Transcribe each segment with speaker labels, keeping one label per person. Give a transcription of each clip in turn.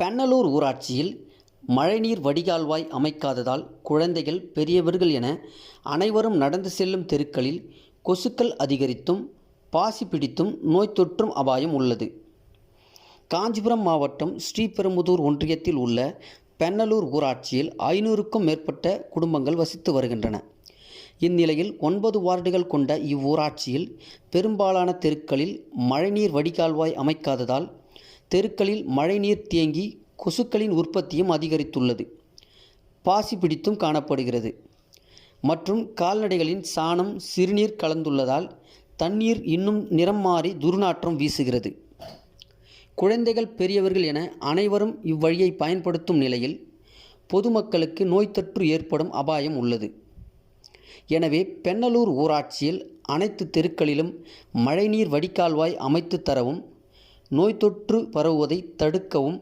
Speaker 1: பெண்ணலூர் ஊராட்சியில் மழைநீர் வடிகால்வாய் அமைக்காததால் குழந்தைகள் பெரியவர்கள் என அனைவரும் நடந்து செல்லும் தெருக்களில் கொசுக்கள் அதிகரித்தும் பாசி பிடித்தும் நோய் தொற்றும் அபாயம் உள்ளது. காஞ்சிபுரம் மாவட்டம் ஸ்ரீபெரும்புதூர் ஒன்றியத்தில் உள்ள பெண்ணலூர் ஊராட்சியில் ஐநூறுக்கும் மேற்பட்ட குடும்பங்கள் வசித்து வருகின்றன. இந்நிலையில் ஒன்பது வார்டுகள் கொண்ட இவ்வூராட்சியில் பெரும்பாலான தெருக்களில் மழைநீர் வடிகால்வாய் அமைக்காததால் தெருக்களில் மழைநீர் தேங்கி கொசுக்களின் உற்பத்தியும் அதிகரித்துள்ளது. பாசி பிடித்தும் காணப்படுகிறது. மற்றும் கால்நடைகளின் சாணம் சிறுநீர் கலந்துள்ளதால் தண்ணீர் இன்னும் நிறம் மாறி துர்நாற்றம் வீசுகிறது. குழந்தைகள் பெரியவர்கள் என அனைவரும் இவ்வழியை பயன்படுத்தும் நிலையில் பொதுமக்களுக்கு நோய் தொற்று ஏற்படும் அபாயம் உள்ளது. எனவே பெண்ணலூர் ஊராட்சியில் அனைத்து தெருக்களிலும் மழைநீர் வடிகால்வாய் அமைத்து தரவும் நோய் தொற்று பரவுவதை தடுக்கவும்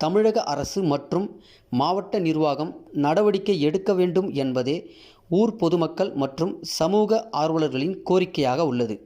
Speaker 1: தமிழக அரசு மற்றும் மாவட்ட நிர்வாகம் நடவடிக்கை எடுக்க வேண்டும் என்பதே ஊர் பொதுமக்கள் மற்றும் சமூக ஆர்வலர்களின் கோரிக்கையாக உள்ளது.